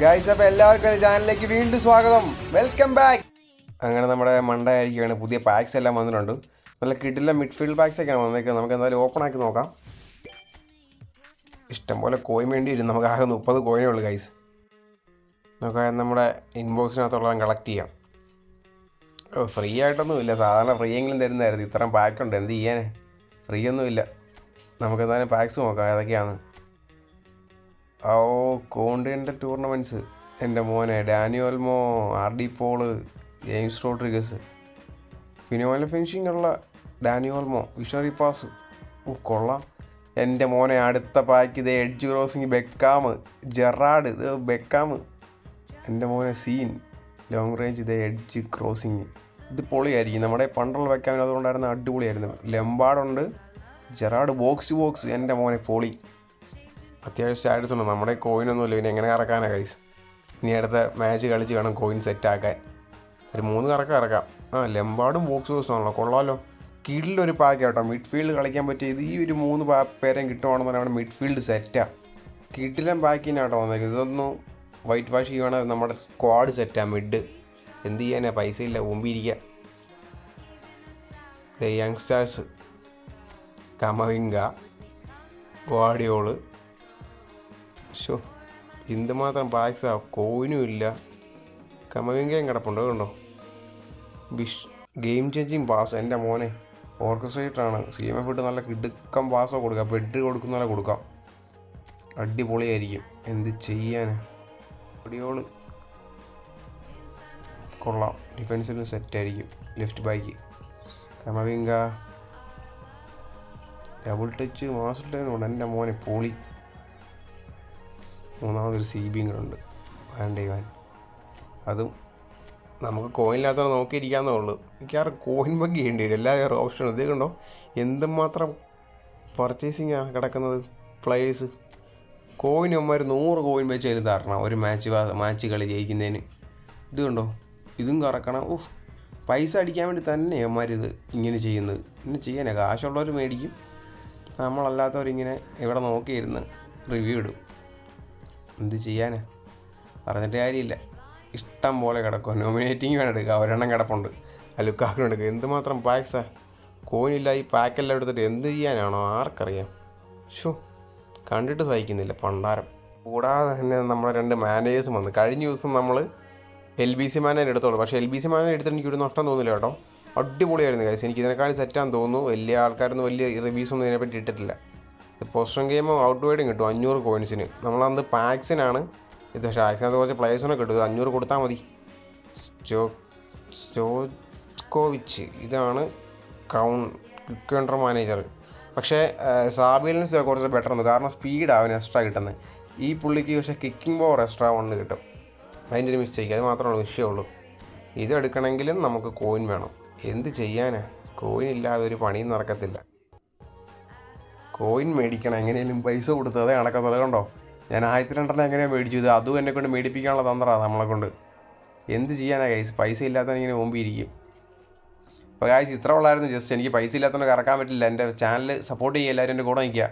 Guys അപ്പോൾ എല്ലാവർക്കും ചാനലിലേക്ക് വീണ്ടും സ്വാഗതം. വെൽക്കം ബാക്ക് അങ്ങനെ നമ്മുടെ മണ്ടയായിരിക്കുകയാണ്. പുതിയ പാക്സ് എല്ലാം വന്നിട്ടുണ്ട്. നല്ല കിടില മിഡ്ഫീൽഡ് പാക്സ് ഒക്കെയാണ് വന്നേക്കുന്നത് നമുക്ക് എന്തായാലും ഓപ്പൺ ആക്കി നോക്കാം. ഇഷ്ടംപോലെ കോയിൻ വേണ്ടി വരും. നമുക്ക് ആകെ മുപ്പത് കോയിനേ ഉള്ളൂ ഗൈസ് നമുക്ക് നമ്മുടെ ഇൻബോക്സിനകത്തുള്ള കളക്ട് ചെയ്യാം. ഓ ഫ്രീ ആയിട്ടൊന്നും ഇല്ല സാധാരണ ഫ്രീ എങ്കിലും തരുന്നതായിരുന്നു. ഇത്രയും പാക്കുണ്ട് എന്ത് ചെയ്യാനേ? ഫ്രീ ഒന്നും ഇല്ല നമുക്ക് എന്തായാലും പാക്സ് നോക്കാം. ഏതൊക്കെയാണ്? ഓ കോണ്ടിനെന്റൽ ടൂർണമെന്റ്സ് എന്റെ മോനെ Dani Olmo R D Paul James Rodriguez. ഫിനോല finishing ഉള്ള ഡാനിയോൽമോ വിഷറി പാസ്. ഓ കൊള്ളാം. എന്റെ മോനെ അടുത്ത പാക്ക് ഇത് എഡ്ജ് ക്രോസിങ് ബെക്കാം. ജെറാഡ് ഇത് ബെക്കാം. എന്റെ മോനെ സീൻ. ലോങ് റേഞ്ച് ഇത് എഡ്ജ് ക്രോസിങ് ഇത് പൊളിയായിരിക്കും. നമ്മുടെ പണ്ടുള്ള ബെക്കാമിന് അതുകൊണ്ടായിരുന്നു അടിപൊളിയായിരുന്നു. ലെമ്പാടുണ്ട് ജെറാഡ് ബോക്സ് ബോക്സ് എന്റെ മോനെ പൊളി. അത്യാവശ്യം സ്റ്റാറ്റസ് ഉണ്ട് നമ്മുടെ കോയിനൊന്നുമില്ല പിന്നെ എങ്ങനെ കറക്കാനാണ് കൈസ് ഇനി അടുത്ത മാച്ച് കളിച്ച് വേണം കോയിൻ സെറ്റാക്കാൻ ഒരു മൂന്ന് കറക്കം ഇറക്കാം ആ ലെമ്പാടും ബോക്സ് ബോക്സും ആണല്ലോ കൊള്ളാമല്ലോ കീഴിലൊരു പാക്ക് കേട്ടോ. മിഡ്ഫീൽഡ് കളിക്കാൻ പറ്റിയത് ഈ ഒരു മൂന്ന് പാ പേരെയും കിട്ടുവാണെന്ന് പറഞ്ഞാൽ മിഡ്ഫീൽഡ് സെറ്റാണ് കിട്ടിലും ബാക്കിനാട്ടോ വന്നേക്കുന്നത് ഇതൊന്നും വൈറ്റ് വാഷ് ചെയ്യുവാണെങ്കിൽ നമ്മുടെ സ്ക്വാഡ് സെറ്റാണ് മിഡ് എന്ത് ചെയ്യാനാ? പൈസ ഇല്ല. മുമ്പിരിക്കുക യങ്സ്റ്റേഴ്സ് കമവിങ്ക ഗോഡിയോൾ ഷോ എന്തുമാത്രം ബാഗ്സാ കോയിനും ഇല്ല. കമവിങ്കയും കിടപ്പുണ്ട് കണ്ടോ ബിഷ് ഗെയിം ചേഞ്ചിങ് പാസ് എന്റെ മോനെ. ഓർക്കസ്ട്രേറ്ററാണ്. സി എം എഫ് ഇട്ട് നല്ല കിടുക്കം പാസോ കൊടുക്കാം. ബെഡ് കൊടുക്കുന്ന പോലെ കൊടുക്കാം. അടിപൊളിയായിരിക്കും. എന്ത് ചെയ്യാൻ ഒടിയോൾ കൊള്ളാം. Set സെറ്റായിരിക്കും left back Camavinga double touch master ഉണ്ട് എന്റെ മോനെ പോളി. മൂന്നാമതൊരു സി ബിയും കൂടെ ഉണ്ട് വേണ്ടേ വാൻ അതും നമുക്ക് കോയിനില്ലാത്ത നോക്കിയിരിക്കാന്നേ ഉള്ളൂ. മിക്കവാറും കോയിൻ ബഗ് ചെയ്യേണ്ടി വരും എല്ലാ ഓപ്ഷനും ഇതേ കണ്ടോ എന്തുമാത്രം പർച്ചേസിങ് ആണ് കിടക്കുന്നത്? പ്ലേയേഴ്സ് കോയിൻ അമ്മമാർ നൂറ് കോയിൻ വെച്ച് അതിൽ തരണം. ഒരു മാച്ച് മാച്ച് കളി ജയിക്കുന്നതിന്. ഇത് കണ്ടോ? ഇതും കറക്കണം. ഓഹ് പൈസ അടിക്കാൻ വേണ്ടി തന്നെ അമ്മമാരിത് ഇങ്ങനെ ചെയ്യുന്നത്. ഇങ്ങനെ ചെയ്യാനാണ് കാശുള്ളവർ മേടിക്കും. നമ്മളല്ലാത്തവരിങ്ങനെ ഇവിടെ നോക്കിയിരുന്ന് റിവ്യൂ ഇടും. എന്ത് ചെയ്യാനാ? പറഞ്ഞിട്ട് കാര്യമില്ല. ഇഷ്ടം പോലെ കിടക്കും നോമിനേറ്റിംഗ് വേണം എടുക്കുക ഒരെണ്ണം കിടപ്പുണ്ട്. അലുക്കാക്കും എടുക്കുക എന്തുമാത്രം പാക്സാ കോയിനില്ല ഈ പാക്കെല്ലാം എടുത്തിട്ട് എന്ത് ചെയ്യാനാണോ ആർക്കറിയാം. ഷോ കണ്ടിട്ട് സഹിക്കുന്നില്ല. പണ്ടാരം. കൂടാതെ തന്നെ നമ്മളെ രണ്ട് മാനേജേഴ്സും വന്നു. കഴിഞ്ഞ ദിവസം നമ്മൾ എൽ ബി സി മാനേജർ എടുത്തോളൂ. പക്ഷേ എൽ ബി സി മാനേജർ എടുത്തിട്ട് എനിക്ക് ഒരു നഷ്ടം തോന്നില്ല കേട്ടോ. അടിപൊളിയായിരുന്നു കാര്യം എനിക്ക് ഇതിനേക്കാളും സെറ്റാന്ന് തോന്നുന്നു. വലിയ ആൾക്കാരൊന്നും വലിയ റിവ്യൂസ് ഒന്നും ഇതിനെപ്പറ്റി ഇട്ടിട്ടില്ല. പൊസിഷൻ ഗെയിമും ഔട്ട് വൈഡും കിട്ടും അഞ്ഞൂറ് കോയിൻസിന് നമ്മളന്ന് പാക്സിനാണ് ഇത് പക്ഷേ ആക്സിനകത്ത് കുറച്ച് പ്ലേയേഴ്സിനെ കിട്ടും. ഇത് അഞ്ഞൂറ് കൊടുത്താൽ മതി. സ്റ്റോ സ്റ്റോക്കോവിച്ച്. ഇതാണ് കൗൺ കൗണ്ടർ മാനേജർ പക്ഷേ സാബിലിന് കുറച്ച് ബെറ്റർ ഉണ്ട് കാരണം സ്പീഡ് അവന് എക്സ്ട്രാ കിട്ടുന്നത് ഈ പുള്ളിക്ക് പക്ഷേ കിക്കിംഗ് പവർ എക്സ്ട്രാ ഒന്ന് കിട്ടും. അതിന്റെ ഒരു മിസ്റ്റേക്ക് അത് മാത്രമേ ഉള്ളൂ വിഷയമുള്ളൂ ഇതെടുക്കണമെങ്കിലും നമുക്ക് കോയിൻ വേണം. എന്ത് ചെയ്യാനാ? കോയിൻ ഇല്ലാതെ ഒരു പണിയും നടക്കത്തില്ല. കോയിൻ മേടിക്കണം എങ്ങനെയും പൈസ കൊടുത്ത് അതേ നടക്കുന്നത് കണ്ടോ? ഞാൻ ആയിരത്തി രണ്ടെണ്ണം എങ്ങനെയാണ് മേടിച്ചു? ഇത് അതും എന്നെ കൊണ്ട് മേടിപ്പിക്കാനുള്ള തന്ത്രമാണ് നമ്മളെ കൊണ്ട്. എന്ത് ചെയ്യാനാ കൈസ് പൈസ ഇല്ലാത്തവൻ ഇങ്ങനെ മുമ്പിരിക്കും അപ്പോൾ ഗൈസ് ഇത്ര ഉള്ളായിരുന്നു ജസ്റ്റ് എനിക്ക് പൈസ ഇല്ലാത്തവനെ കറക്കാൻ പറ്റില്ല. എന്റെ ചാനൽ സപ്പോർട്ട് ചെയ്യുക എല്ലാവരും എന്റെ കൂടെ നിൽക്കുക